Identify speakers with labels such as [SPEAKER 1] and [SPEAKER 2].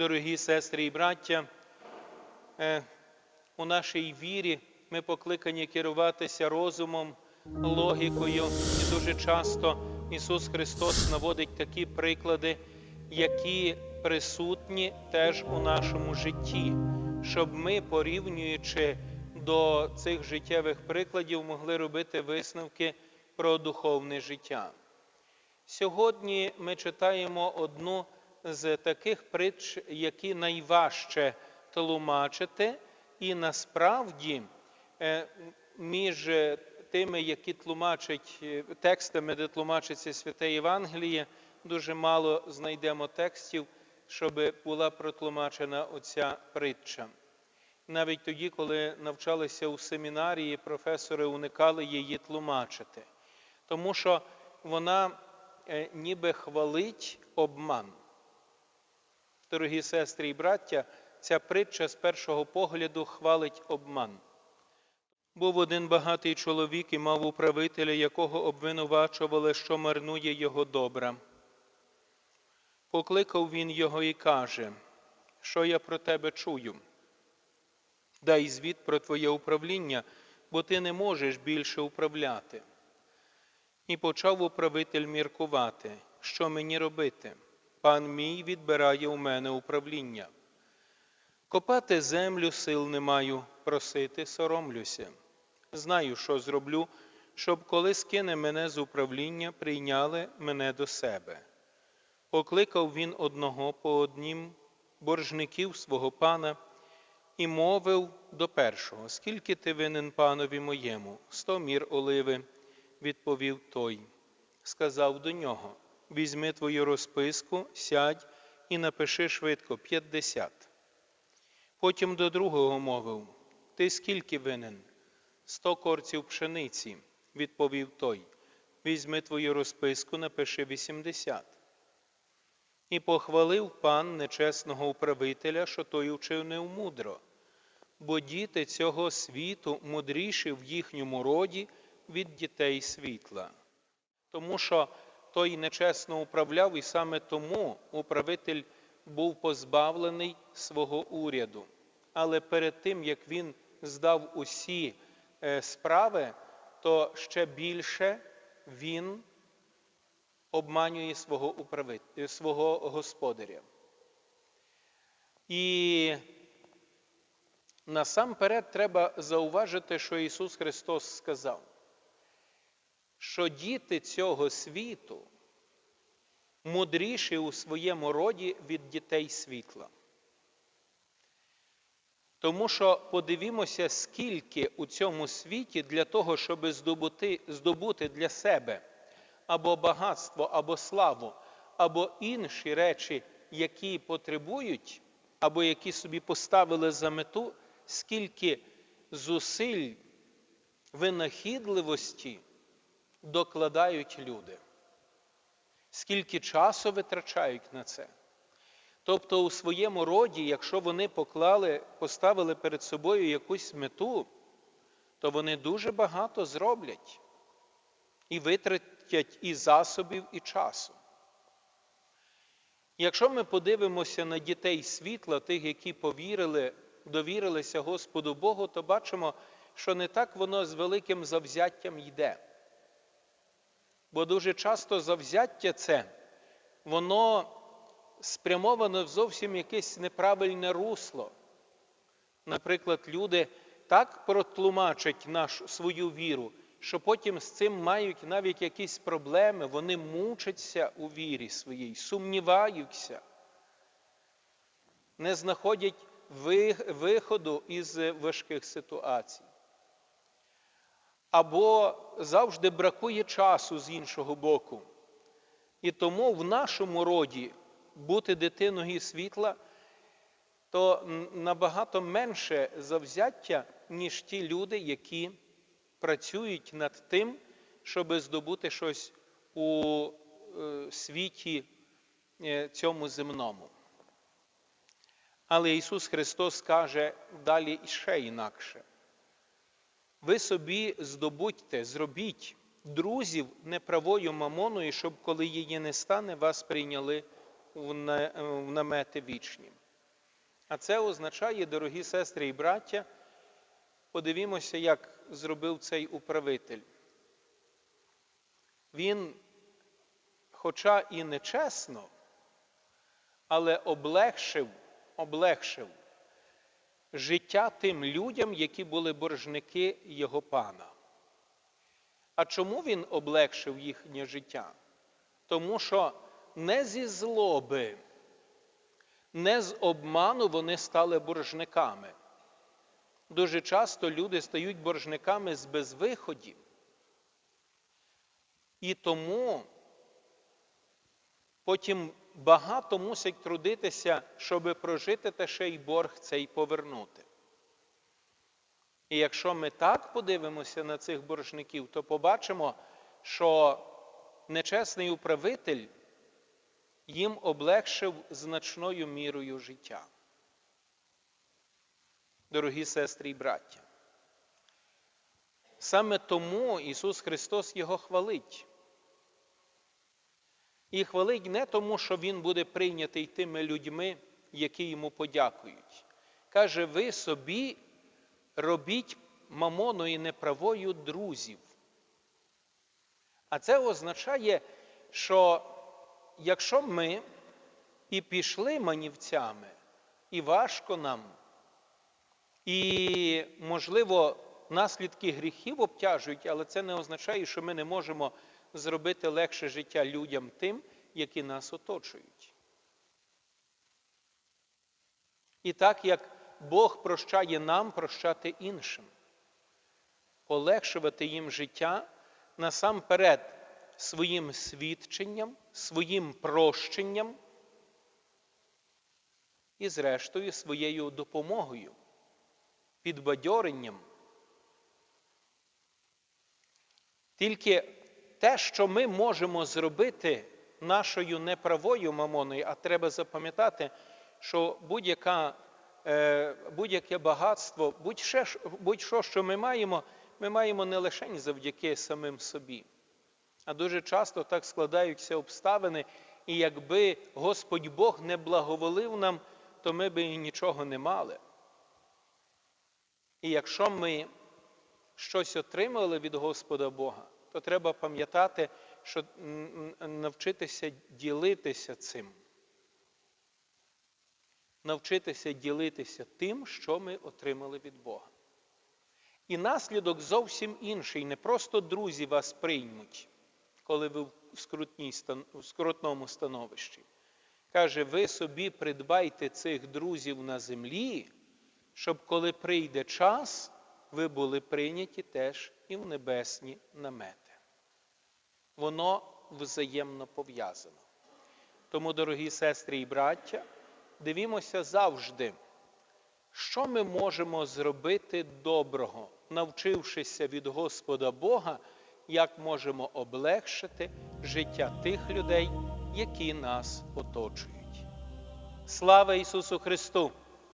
[SPEAKER 1] Дорогі сестри і браття, е, у нашій вірі ми покликані керуватися розумом, логікою, і дуже часто Ісус Христос наводить такі приклади, які присутні теж у нашому житті, щоб ми, порівнюючи до цих життєвих прикладів, могли робити висновки про духовне життя. Сьогодні ми читаємо одну з таких притч, які найважче тлумачити, і насправді е, між тими, які тлумачать е, текстами, де тлумачиться святе Євангеліє, дуже мало знайдемо текстів, щоб була протлумачена оця притча. Навіть тоді, коли навчалися у семінарії, професори уникали її тлумачити, тому що вона е, ніби хвалить обман. Дорогі сестри і браття, ця притча з першого погляду хвалить обман. Був один багатий чоловік і мав управителя, якого обвинувачували, що марнує його добра. Покликав він його і каже, що я про тебе чую. Дай звіт про твоє управління, бо ти не можеш більше управляти. І почав управитель міркувати, що мені робити. Пан мій відбирає у мене управління. Копати землю сил не маю, просити соромлюся. Знаю, що зроблю, щоб коли скине мене з управління, прийняли мене до себе. Покликав він одного по однім боржників свого пана і мовив до першого, скільки ти винен панові моєму? Сто мір оливи, відповів той. Сказав до нього візьми твою розписку, сядь і напиши швидко п'ятдесят. Потім до другого мовив Ти скільки винен? Сто корців пшениці, відповів той. Візьми твою розписку, напиши вісімдесят. І похвалив пан нечесного управителя, що той учив невмудро, бо діти цього світу мудріші в їхньому роді від дітей світла. Тому що той нечесно управляв, і саме тому управитель був позбавлений свого уряду. Але перед тим, як він здав усі е, справи, то ще більше він обманює свого, управителя, свого господаря. І насамперед треба зауважити, що Ісус Христос сказав що діти цього світу мудріші у своєму роді від дітей світла. Тому що подивімося, скільки у цьому світі для того, щоб здобути, здобути для себе або багатство, або славу, або інші речі, які потребують, або які собі поставили за мету, скільки зусиль винахідливості докладають люди, скільки часу витрачають на це. Тобто у своєму роді, якщо вони поклали, поставили перед собою якусь мету, то вони дуже багато зроблять і витратять і засобів, і часу. Якщо ми подивимося на дітей світла, тих, які повірили, довірилися Господу Богу, то бачимо, що не так воно з великим завзяттям йде. Бо дуже часто завзяття це, воно спрямовано в зовсім якесь неправильне русло. Наприклад, люди так протлумачать нашу свою віру, що потім з цим мають навіть якісь проблеми, вони мучаться у вірі своїй, сумніваються, не знаходять виходу із важких ситуацій або завжди бракує часу з іншого боку. І тому в нашому роді бути дитиною світла то набагато менше завзяття, ніж ті люди, які працюють над тим, щоб здобути щось у е, світі е, цьому земному. Але Ісус Христос каже далі ще інакше. Ви собі здобудьте, зробіть друзів неправою мамоною, щоб коли її не стане, вас прийняли в намети вічні. А це означає, дорогі сестри і браття, подивімося, як зробив цей управитель. Він, хоча і нечесно, але облегшив, облегшив життя тим людям, які були боржники його пана. А чому він облегшив їхнє життя? Тому що не зі злоби, не з обману вони стали боржниками. Дуже часто люди стають боржниками з безвиходів. І тому потім багато мусять трудитися, щоб прожити та ще й борг цей повернути. І якщо ми так подивимося на цих боржників, то побачимо, що нечесний управитель їм облегшив значною мірою життя. Дорогі сестри і браття. Саме тому Ісус Христос Його хвалить. І хвалить не тому, що Він буде прийнятий тими людьми, які йому подякують. Каже, ви собі робіть мамоною неправою друзів. А це означає, що якщо ми і пішли манівцями, і важко нам, і, можливо, наслідки гріхів обтяжують, але це не означає, що ми не можемо зробити легше життя людям тим, які нас оточують. І так як Бог прощає нам, прощати іншим, полегшувати їм життя насамперед своїм свідченням, своїм прощенням і, зрештою, своєю допомогою, підбадьоренням. Тільки те, що ми можемо зробити нашою неправою мамоною, а треба запам'ятати, що е, будь-яке багатство, будь-що, будь-що, що ми маємо, ми маємо не лише завдяки самим собі. А дуже часто так складаються обставини, і якби Господь Бог не благоволив нам, то ми би і нічого не мали. І якщо ми щось отримали від Господа Бога, то треба пам'ятати, що навчитися ділитися цим. Навчитися ділитися тим, що ми отримали від Бога. І наслідок зовсім інший. Не просто друзі вас приймуть, коли ви в скрутному становищі. Каже, ви собі придбайте цих друзів на землі, щоб коли прийде час, ви були прийняті теж і в небесні намети. Воно взаємно пов'язано. Тому, дорогі сестри і браття, дивімося завжди, що ми можемо зробити доброго, навчившися від Господа Бога, як можемо облегшити життя тих людей, які нас оточують. Слава Ісусу Христу!